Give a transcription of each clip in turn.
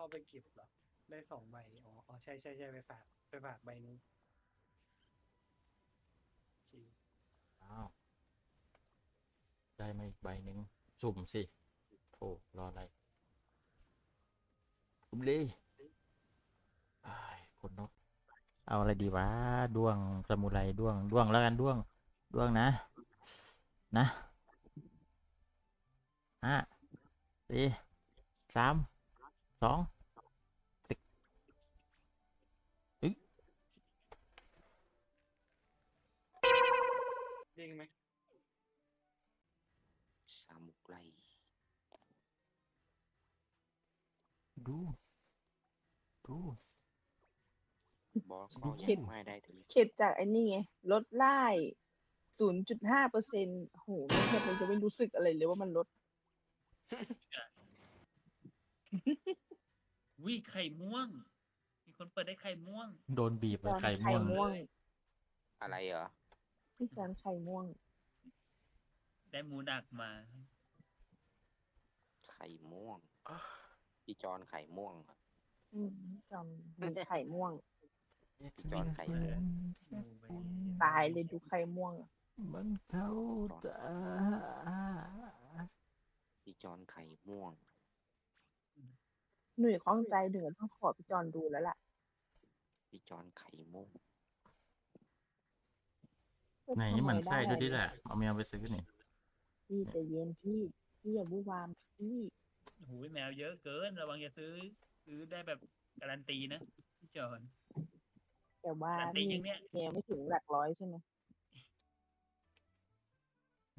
เอาไปเก็บเหรอ ได้สองใบ อ๋ออ๋อใช่ใช่ใช่ไปฝากไปฝากใบนึงโอเคอ้าว ได้มาอีกใบหนึ่งสุ่มสิโธ่รออะไรสุ่มเลยอ้ายคนนกเอาอะไรดีวะด้วงสมุไรด้วงด้วงแล้วกันด้วงด้วงนะ นะห้าสี่สามสอง เด้งไหมสามุกไลดู ดูบอสดูก็คิยัดงไม่ได้ถึงเข็ดจากไอ้นี่ไงลดไล่ศูนย์จุดห้าเปอร์เซ็นต์โหไม่ใช่ผมจะไม่รู้สึกอะไรเลยว่ามันลด วิไข่ม่วง มีคนเปิดได้ไข่ม่วง โดนบีบไปตอนไข่ไข่ม่วงม่วง อะไรเหรอ พี่จานไข่ม่วง ได้หมูดักมา ไข่ม่วงพี่จอนไข่ม่วงเหรออืมจอมมีไข่ม่วง จอนไข่ม่วงตายเลยดูไข่ม่วงอะมันเขาตาพี่จอนไข่ม่วง หนุ่ยข้องใจหนึ่งต้องขอพี่จอนดูแล้วล่ะพี่จอนไข่ม่วง ไหนนี่มันไส้ดูดิทำแหไได้ละเอาแมวไปซื้อนี่พี่ใจะเย็นพี่ พี่อย่าวู่วามพี่หูยแมวเยอะเกิน ระวังอย่าซื้อ ซื้อได้แบบการันตีนะพี่จอนแต่ว่าการันตีนี่อย่างเนี้ยแมวไม่ถึงหลักร้อยใช่ไหม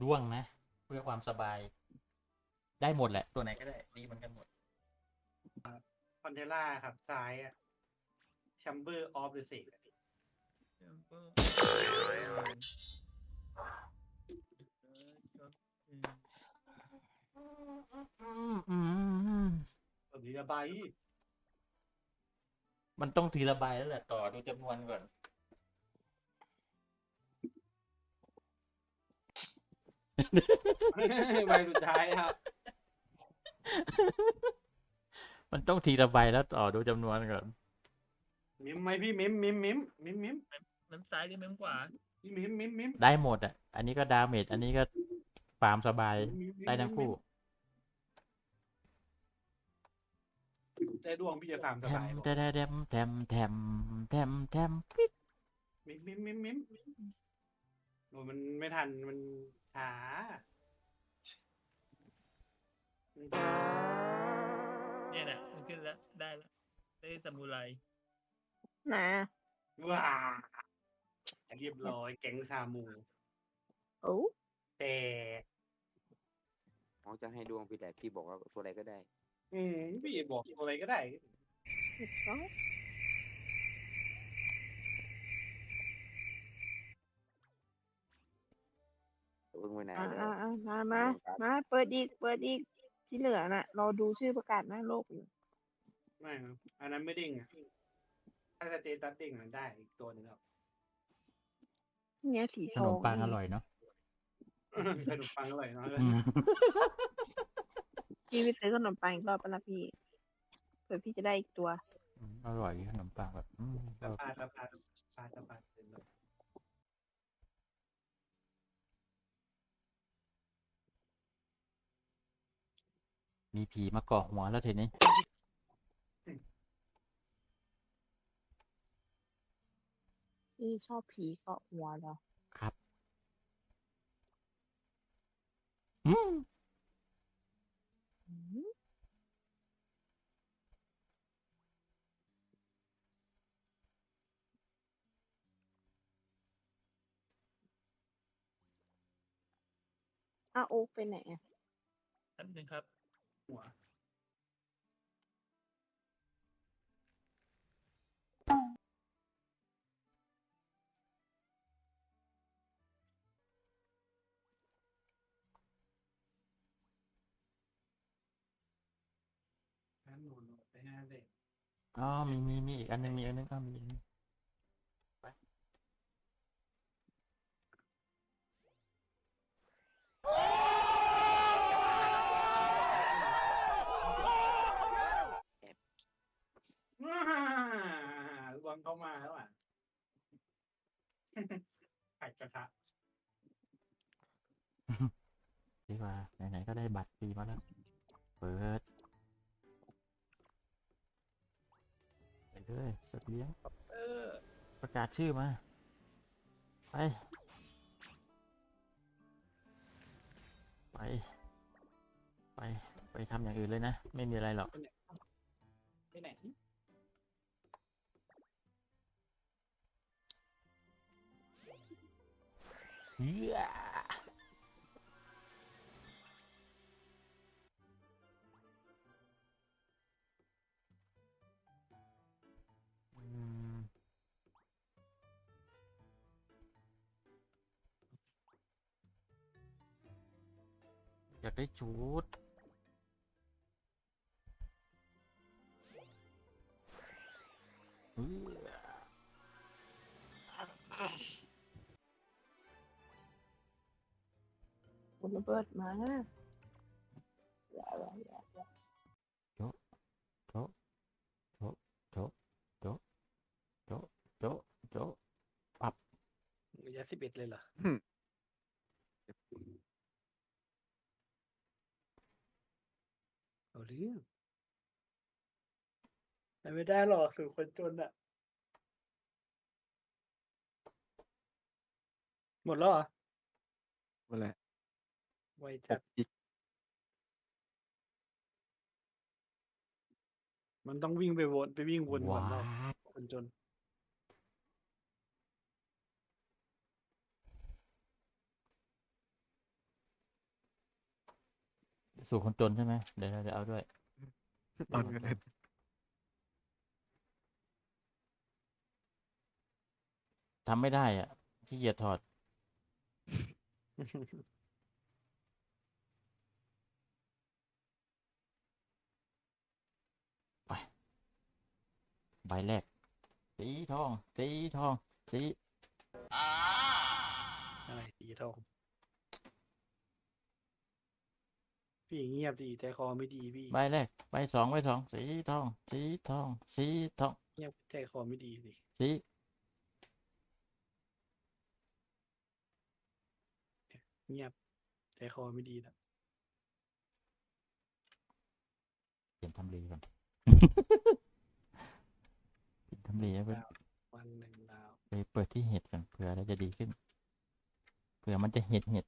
ด้วงนะ เพื่อความสบาย ได้หมดแหละ ตัวไหนก็ได้ ดีเหมือนกันหมด คอนเทล่าครับซ้ายอะชัมเบอร์ออฟเดอะเซก ตัวนี้ระบมันต้องทีละใบแล้วแหละต่อดูจำนวนก่อน ใบสุดท้ายครับ มันต้องทีละใบแล้วต่อดูจำนวนก่อน มิมไหมพี่มิมมิมมิมมิมมิม น้ำซ้ายหรือน้ำขวาพี่มิมมิมมิมได้หมดอะ อันนี้ก็ดาเมจ อันนี้ก็ฟาร์มสบายมิมมิมได้ทั้งคู่ได้ดวงพี่จะฟาร์มสแทบามยบอกแทมแทมแทมแทมแทมแทมปิ๊ดมิมมิมมิมมิมโอ้มันไม่ทันมันช้ามันช้าเนี่ยนะมันขึ้นแล้วได้แล้วได้สมุไรนะว้า เรียบร้อยแก๊งซามู โอ้แต่น้องจะให้ดวงพี่แต่พี่บอกว่าตัวอะไรก็ได้ อืมพี่บอกอะไรก็ได้ถูกต้องเพิ่งไปไหนอ่าเลยอ่าอ่ามามามา เปิดอีก เปิดอีก ที่เหลือน่ะ รอดูชื่อประกาศหน้าโลกอยู่ ไม่ครับอันนั้นไม่เด้งอะถ้าสเตตัสเด้งมันได้อีกตัวหนึ่งครับ เนี่ยสีขทอนงมปังอร่อยเนาะขนมปังอร่อยเนาะอืมพี่ไปซื้อขนมปังอีกรอบปะล่ะพี่เผื่อพี่จะได้อีกตัวอืมอร่อยขนมปังแบบอืมสปาสปาสปาสปาเสร็จแล้วมีผีมาเกาะหัวแล้วทีนี้ พี่ชอบผีเกาะหัวเหรอครับอืมอืมอ้าวโอ๊คไปไหนอะแป๊บนึงครับ หัว นั่นหนูหนูไปห้าเด็กอ๋อมีมีมีอีกอันนึงมีอันนึงก็มีอันนึงไปแอบเข้ามาแล้วอะผัดกระทะดีกว่าไหนๆก็ได้บัตรฟรีมาแล้วเปิด เลยสัตว์เลี้ยงเออประกาศชื่อมา ไป ไป ไป ไปทำอย่างอื่นเลยนะ ไม่มีอะไรหรอก ไปไหนเฮียากได้ชุดเอื้อคุณระเบิดมาอย่าอย่าอย่าอย่าโจะโจะโจะโจะโจะโจะโจะโจะยาสิบเอ็ดเลยเหรอ เอาเรื่องมันไม่ได้หรอกสู่คนจนอะ หมดแล้วเหรอหมดแล้วไวหจัดกอีก มันต้องวิ่งไปวนไปวิ่งวนก่อนว้าเนาะดคนจน สู่คนจนใช่ไหมเดี๋ยวเราจะเอาด้วยตอนกันเลยทำไม่ได้อะขี้เกียจถอด ไปใบแรก สีทอง สีทอง สีอะไรสีทอง พี่เงียบสิใจคอไม่ดีพี่ใบแรกใบสองใบสองสีทอง สีทอง สีทอง เงียบใจคอไม่ดีสิสีเงียบใจคอไม่ดีนะเปลี่ยนทำเลก่อน เปลี่ยนทำเลแล้วไปวันหนึ่งดาว ไปเปิดที่เห็ดก่อนเผื่ออะไรจะดีขึ้นเผื่อมันจะเห็ดเห็ด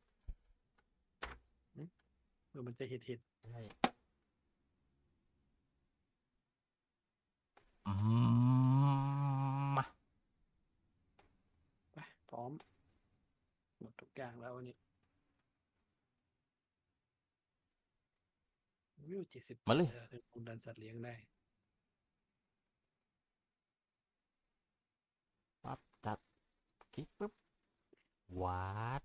เมื่อมันจะเห็ดเห็ดใช่อืมมาไปพร้อม หมดทุกอย่างแล้ววันนี้วิวเจ็ดสิบมาเลยถึงคุณดันสัตว์เลี้ยงได้ปั๊บตัดคลิกปุ๊บวาด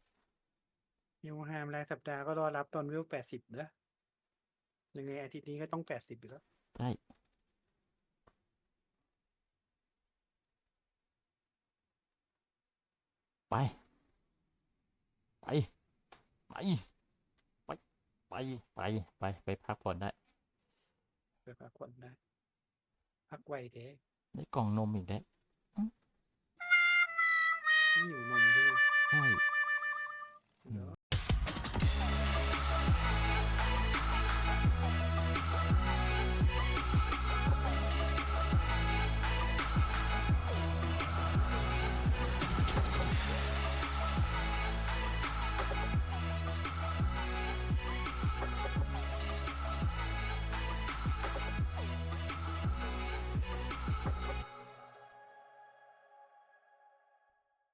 นิวฮามรายสัปดาห์ก็รอรับตอนวิวแปดสิบเด้อยังไงอาทิตย์นี้ก็ต้องแปดสิบอยู่แล้ว ใช่ไป ไป ไป ไป ไป ไป ไป ไปพักผ่อนได้ ไปพักผ่อนได้ พักไวเด้ได้กล่องนมอีกแด้ว